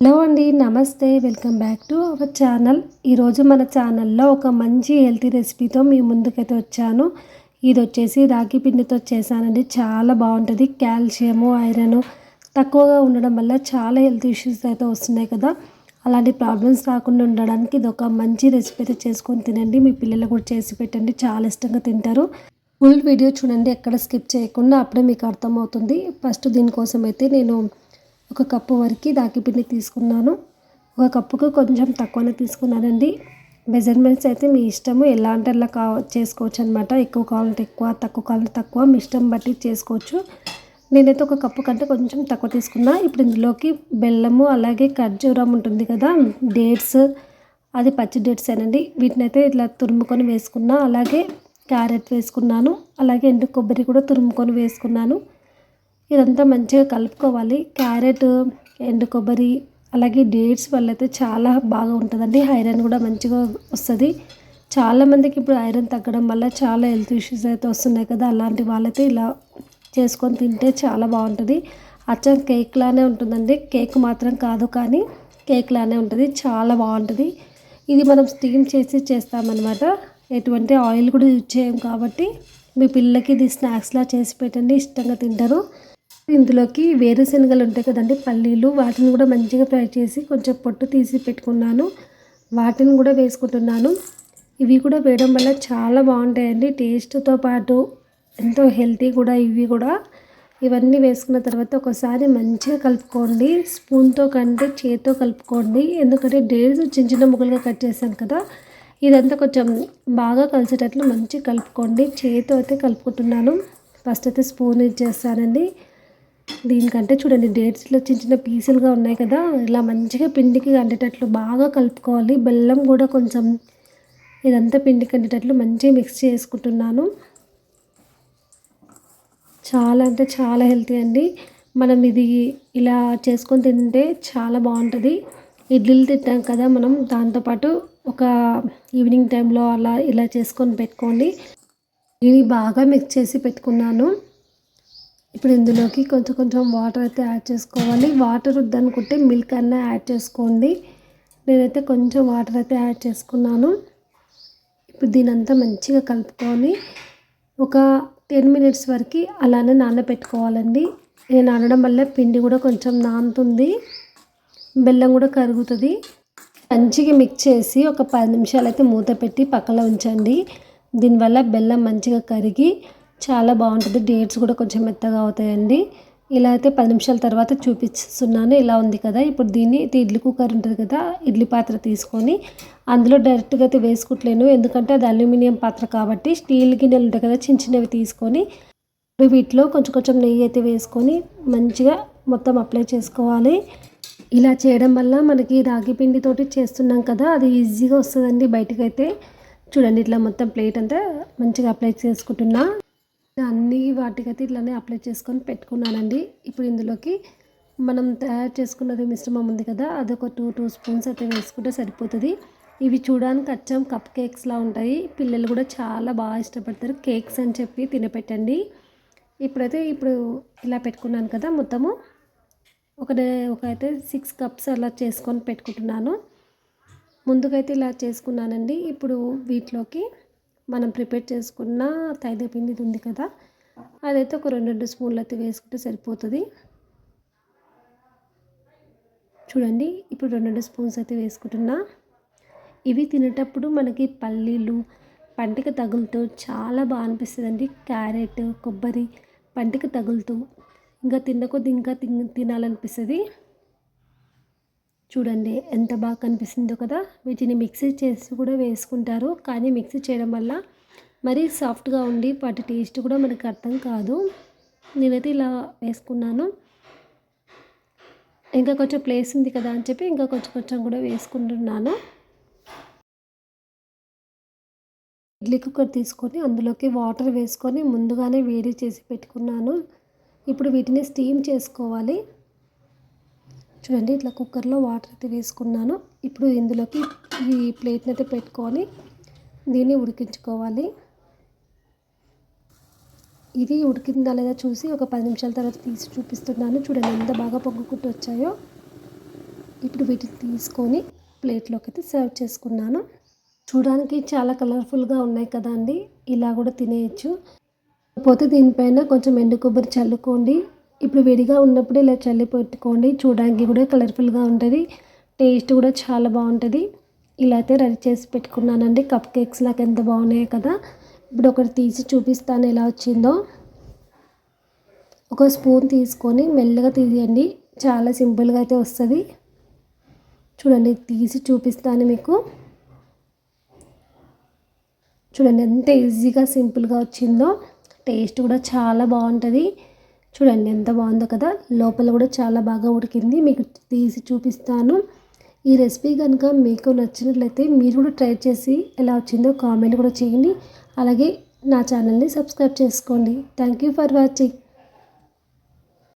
Hello అండి నమస్తే. Welcome back to our channel. ఈరోజు మన ఛానల్లో ఒక మంచి హెల్తీ రెసిపీతో మీ ముందుకైతే వచ్చాను. ఇది వచ్చేసి రాగి పిండితో చేశానండి. చాలా బాగుంటుంది. కాల్షియము ఐరన్ తక్కువగా ఉండడం వల్ల చాలా హెల్త్ ఇష్యూస్ అయితే వస్తున్నాయి కదా. అలాంటి ప్రాబ్లమ్స్ రాకుండా ఉండడానికి ఇది ఒక మంచి రెసిపీ అయితే చేసుకొని తినండి. మీ పిల్లలు కూడా చేసి పెట్టండి. చాలా ఇష్టంగా తింటారు. ఫుల్ వీడియో చూడండి. ఎక్కడ స్కిప్ చేయకుండా అప్పుడే మీకు అర్థమవుతుంది. ఫస్ట్ దీనికోసం అయితే నేను ఒక కప్పు వరకు దాకిపిండి తీసుకున్నాను. ఒక కప్పుకు కొంచెం తక్కువనే తీసుకున్నానండి. మెజర్మెంట్స్ అయితే మీ ఇష్టము. ఎలా అంటే అలా కా చేసుకోవచ్చు అనమాట ఎక్కువ కావాలంటే ఎక్కువ తక్కువ కావాలంటే తక్కువ. మీ ఇష్టం బట్టి చేసుకోవచ్చు. నేనైతే ఒక కప్పు కంటే కొంచెం తక్కువ తీసుకున్నా. ఇప్పుడు ఇందులోకి బెల్లము అలాగే ఖర్జూరం ఉంటుంది కదా డేట్స్. అది పచ్చి డేట్స్ అనండి వీటిని అయితే ఇట్లా తురుముకొని వేసుకున్నా. అలాగే క్యారెట్ వేసుకున్నాను. అలాగే ఎండు కొబ్బరి కూడా తురుముకొని వేసుకున్నాను. ఇదంతా మంచిగా కలుపుకోవాలి. క్యారెట్ ఎండు కొబ్బరి అలాగే డేట్స్ వల్ల అయితే చాలా బాగా ఉంటుందండి. ఐరన్ కూడా మంచిగా వస్తుంది. చాలామందికి ఇప్పుడు ఐరన్ తగ్గడం వల్ల చాలా హెల్త్ ఇష్యూస్ అయితే వస్తున్నాయి కదా. అలాంటి వాళ్ళైతే ఇలా చేసుకొని తింటే చాలా బాగుంటుంది. అచ్చం కేక్ లానే ఉంటుందండి. కేక్ మాత్రం కాదు కానీ కేక్ లానే ఉంటుంది. చాలా బాగుంటుంది. ఇది మనం స్టీమ్ చేసి చేస్తామన్నమాట. ఎటువంటి ఆయిల్ కూడా యూజ్ చేయం కాబట్టి మీ పిల్లలకి ఇది స్నాక్స్లా చేసి పెట్టండి. ఇష్టంగా తింటారు. ఇందులోకి వేరుశనగలు ఉంటాయి కదండి పల్లీలు వాటిని కూడా మంచిగా ఫ్రై చేసి కొంచెం పొట్టు తీసి పెట్టుకున్నాను. వాటిని కూడా వేసుకుంటున్నాను. ఇవి కూడా వేయడం వల్ల చాలా బాగుంటాయండి టేస్ట్తో పాటు ఎంతో హెల్తీ కూడా ఇవి కూడా. ఇవన్నీ వేసుకున్న తర్వాత ఒకసారి మంచిగా కలుపుకోండి స్పూన్తో కంటే చేతితో కలుపుకోండి. ఎందుకంటే డేట్స్ చిన్న చిన్న ముక్కలుగా కట్ చేశాను కదా ఇదంతా కొంచెం బాగా కలిసేటట్లు మంచిగా కలుపుకోండి. చేతితో అయితే కలుపుకుంటున్నాను. ఫస్ట్ అయితే స్పూన్ ఇచ్చేస్తానండి. దీనికంటే చూడండి డేట్స్లో చిన్న చిన్న పీసులుగా ఉన్నాయి కదా ఇలా మంచిగా పిండికి అండేటట్లు బాగా కలుపుకోవాలి. బెల్లం కూడా కొంచెం ఇదంతా పిండికి అండేటట్లు మంచిగా మిక్స్ చేసుకుంటున్నాను. చాలా అంటే చాలా హెల్తీ అండి. మనం ఇది ఇలా చేసుకొని తింటే చాలా బాగుంటుంది. ఇడ్లీలు తింటాం కదా మనం దాంతోపాటు ఒక ఈవినింగ్ టైంలో అలా ఇలా చేసుకొని పెట్టుకోండి. ఇది బాగా మిక్స్ చేసి పెట్టుకున్నాను. ఇప్పుడు ఇందులోకి కొంచెం కొంచెం వాటర్ అయితే యాడ్ చేసుకోవాలి. వాటర్ వద్దనుకుంటే మిల్క్ అన్న యాడ్ చేసుకోండి. నేనైతే కొంచెం వాటర్ అయితే యాడ్ చేసుకున్నాను. ఇప్పుడు దీనంతా మంచిగా కలుపుకొని ఒక టెన్ మినిట్స్ వరకు అలానే నానబెట్టుకోవాలండి. నేను నానడం వల్ల పిండి కూడా కొంచెం నానుతుంది. బెల్లం కూడా కరుగుతుంది. మంచిగా మిక్స్ చేసి ఒక పది నిమిషాలు అయితే మూత పెట్టి పక్కన ఉంచండి. దీనివల్ల బెల్లం మంచిగా కరిగి చాలా బాగుంటుంది. డేట్స్ కూడా కొంచెం మెత్తగా అవుతాయండి. ఇలా అయితే పది నిమిషాల తర్వాత చూపిస్తున్నాను. ఇలా ఉంది కదా. ఇప్పుడు దీన్ని ఇడ్లీ కుక్కర్ ఉంటుంది కదా. ఇడ్లీ పాత్ర తీసుకొని అందులో డైరెక్ట్గా అయితే వేసుకుంటలేను. ఎందుకంటే అది అల్యూమినియం పాత్ర కాబట్టి స్టీల్ గిన్నెలు ఉంటాయి కదా. చిన్న చిన్నవి తీసుకొని వీటిలో కొంచెం కొంచెం నెయ్యి అయితే వేసుకొని మంచిగా మొత్తం అప్లై చేసుకోవాలి. ఇలా చేయడం వల్ల మనకి రాగి పిండితోటి చేస్తున్నాం కదా. అది ఈజీగా వస్తుందండి బయటకైతే. చూడండి ఇట్లా మొత్తం ప్లేట్ అంతా మంచిగా అప్లై చేసుకుంటున్నా. అన్ని వాటికైతే ఇట్లానే అప్లై చేసుకొని పెట్టుకున్నానండి. ఇప్పుడు ఇందులోకి మనం తయారు చేసుకున్నది మిశ్రమం ఉంది కదా అదొక టూ టూ స్పూన్స్ అయితే వేసుకుంటే సరిపోతుంది. ఇవి చూడడానికి అచ్చం కప్ కేక్స్లా ఉంటాయి. పిల్లలు కూడా చాలా బాగా ఇష్టపడతారు కేక్స్ అని చెప్పి తినపెట్టండి. ఇప్పుడైతే ఇప్పుడు ఇలా పెట్టుకున్నాను కదా మొత్తము. ఒక ఒక అయితే సిక్స్ కప్స్ అలా చేసుకొని పెట్టుకుంటున్నాను. ముందుకైతే ఇలా చేసుకున్నానండి. ఇప్పుడు వీటిలోకి మనం ప్రిపేర్ చేసుకున్న తైద పిండిది ఉంది కదా అదైతే ఒక రెండు రెండు స్పూన్లు అయితే వేసుకుంటే సరిపోతుంది. చూడండి ఇప్పుడు రెండు రెండు స్పూన్స్ అయితే వేసుకుంటున్నా. ఇవి తినేటప్పుడు మనకి పల్లీలు పంటికి తగులుతూ చాలా బాగా అనిపిస్తుంది అండి క్యారెట్ కొబ్బరి పంటికి తగులుతూ. ఇంకా తిన్న కొద్ది ఇంకా తినాలనిపిస్తుంది. చూడండి ఎంత బాగా కనిపిస్తుందో కదా. వీటిని మిక్సీ చేసి కూడా వేసుకుంటారు. కానీ మిక్సీ చేయడం వల్ల మరీ సాఫ్ట్గా ఉండి వాటి టేస్ట్ కూడా మనకు అర్థం కాదు. నేనైతే ఇలా వేసుకున్నాను. ఇంకా కొంచెం ప్లేస్ ఉంది కదా అని చెప్పి ఇంకా కొంచెం కొంచెం కూడా వేసుకుంటున్నాను. ఇడ్లీ కుక్కర్ తీసుకొని అందులోకి వాటర్ వేసుకొని ముందుగానే వేడి చేసి పెట్టుకున్నాను. ఇప్పుడు వీటిని స్టీమ్ చేసుకోవాలి. చూడండి ఇట్లా కుక్కర్లో వాటర్ అయితే వేసుకున్నాను. ఇప్పుడు ఇందులోకి ఈ ప్లేట్ని అయితే పెట్టుకొని దీన్ని ఉడికించుకోవాలి. ఇది ఉడికిందా లేదా చూసి ఒక పది నిమిషాల తర్వాత తీసి చూపిస్తున్నాను. చూడండి ఎంత బాగా పొగ్గుకుంటూ వచ్చాయో. ఇప్పుడు వీటిని తీసుకొని ప్లేట్లోకి అయితే సర్వ్ చేసుకున్నాను. చూడడానికి చాలా కలర్ఫుల్గా ఉన్నాయి కదా అండి. ఇలా కూడా తినేయచ్చు. పోతే దీనిపైన కొంచెం ఎండు కొబ్బరి చల్లుకోండి. ఇప్పుడు విడిగా ఉన్నప్పుడు ఇలా చల్లి పెట్టుకోండి. చూడడానికి కూడా కలర్ఫుల్గా ఉంటుంది. టేస్ట్ కూడా చాలా బాగుంటుంది. ఇలా అయితే రెడీ చేసి పెట్టుకున్నానండి. కప్ కేక్స్ లాగా ఎంత బాగున్నాయి కదా. ఇప్పుడు ఒకటి తీసి చూపిస్తాను ఎలా వచ్చిందో. ఒక స్పూన్ తీసుకొని మెల్లగా తీయండి. చాలా సింపుల్గా అయితే వస్తుంది. చూడండి తీసి చూపిస్తాను మీకు. చూడండి ఎంత ఈజీగా సింపుల్గా వచ్చిందో. టేస్ట్ కూడా చాలా బాగుంటుంది. చూడండి ఎంత బాగుందో కదా. లోపల కూడా చాలా బాగా ఉడికింది. మీకు తీసి చూపిస్తాను. ఈ రెసిపీ కనుక మీకు నచ్చినట్లయితే మీరు కూడా ట్రై చేసి ఎలా వచ్చిందో కామెంట్ కూడా చేయండి. అలాగే నా ఛానల్ని సబ్స్క్రైబ్ చేసుకోండి. Thank you for watching.